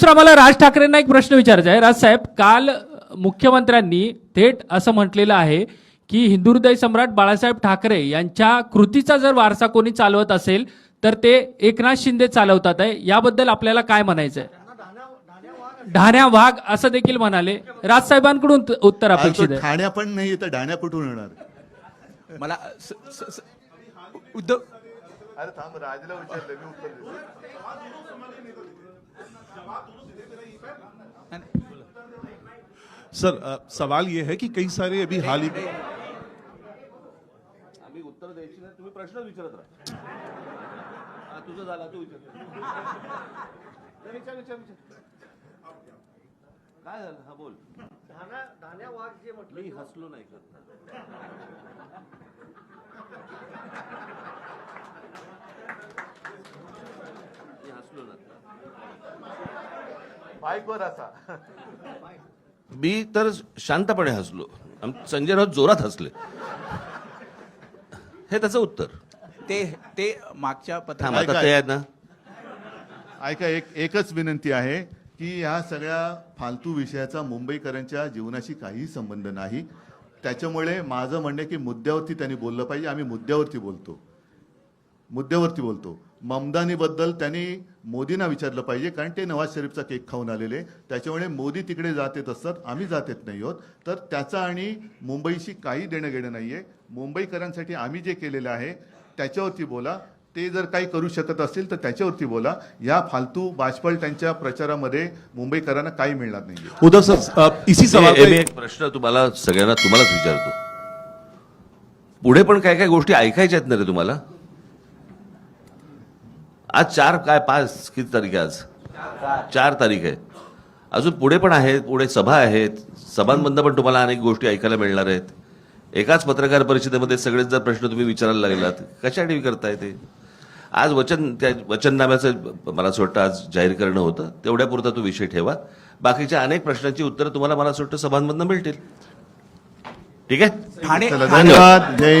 दुसरा मला राज ठाकरेंना एक प्रश्न विचारायचा आहे. राज साहेब काल मुख्यमंत्र्यांनी थेट असं म्हटलेलं आहे की हिंदू हृदय सम्राट बाळासाहेब ठाकरे यांच्या कृतीचा जर वारसा कोणी चालवत असेल तर ते एकनाथ शिंदे चालवतात आहे. याबद्दल आपल्याला काय म्हणायचं आहे ढाण्या वाघ असं देखील म्हणाले. राजसाहेबांकडून उत्तर अपेक्षित आहे. ठाण्या पण नाही तर डाण्या कुठून येणार? मला स- स- स- उद्धव अरे थांब राजला विचारलं मी उत्तर देतो सर अ, सवाल ये है कि कई सारे अभी हाल ही में आम्ही उत्तर द्यायची नाही तुम्ही प्रश्न विचारत राहा. हा, तुझं झाला तू विचार. विचार विचार विचार. काय झालं? हा बोल. मी हसलो नाही बाईकवर असा. मी तर शांतपणे हसलो. आम- संजय राऊत जोरात हसले. हे त्याचं उत्तर. ते ते मागच्या पत्रात ऐका. आता ते आहेत ना. ऐका एक एकच विनंती आहे की ह्या सगळ्या फालतू विषयाचा मुंबईकरांच्या जीवनाशी काहीही संबंध नाही. त्याच्यामुळे माझं म्हणणं आहे की मुद्द्यावरती त्यांनी बोललं पाहिजे. आम्ही मुद्द्यावरती बोलतो. मुद्द्यावरती बोलतो. ममदानीबद्दल त्यांनी मोदींना विचारलं पाहिजे कारण ते नवाज शरीफचा केक खाऊन आलेले त्याच्यामुळे मोदी तिकडे जात येत असतात आम्ही जात येत नाही आहोत. तर त्याचा आणि मुंबईशी काही देणं घेणं नाहीये. मुंबईकरांसाठी आम्ही जे केलेलं आहे त्याच्यावरती बोला. ते जर काही करू शकत असतील तर त्याच्यावरती बोला. या फालतू बाजपळ त्यांच्या प्रचारामध्ये मुंबईकरांना काही मिळणार नाहीये. उद्धव सर इसी सवाल एक प्रश्न तुम्हाला सगळ्यांना तुम्हालाच विचारतो. पुढे पण काय काय गोष्टी ऐकायच्या आहेत ना रे तुम्हाला? आज चार काय पाच किती तारीख आहे आज? चार तारीख आहे. अजून पुढे पण आहेत पुढे सभा आहेत. सभांमधनं पण तुम्हाला अनेक गोष्टी ऐकायला मिळणार आहेत. एकाच पत्रकार परिषदेमध्ये सगळेच जर प्रश्न तुम्ही विचारायला लागलात कशासाठी करताय ते? आज वचन त्या वचननाम्याचं मला असं वाटतं आज जाहीर करणं होतं. तेवढ्यापुरता तो विषय ठेवा. बाकीच्या अनेक प्रश्नांची उत्तरं तुम्हाला मला असं वाटतं सभांमधनं मिळतील. ठीक आहे? धन्यवाद. जय हिंद जय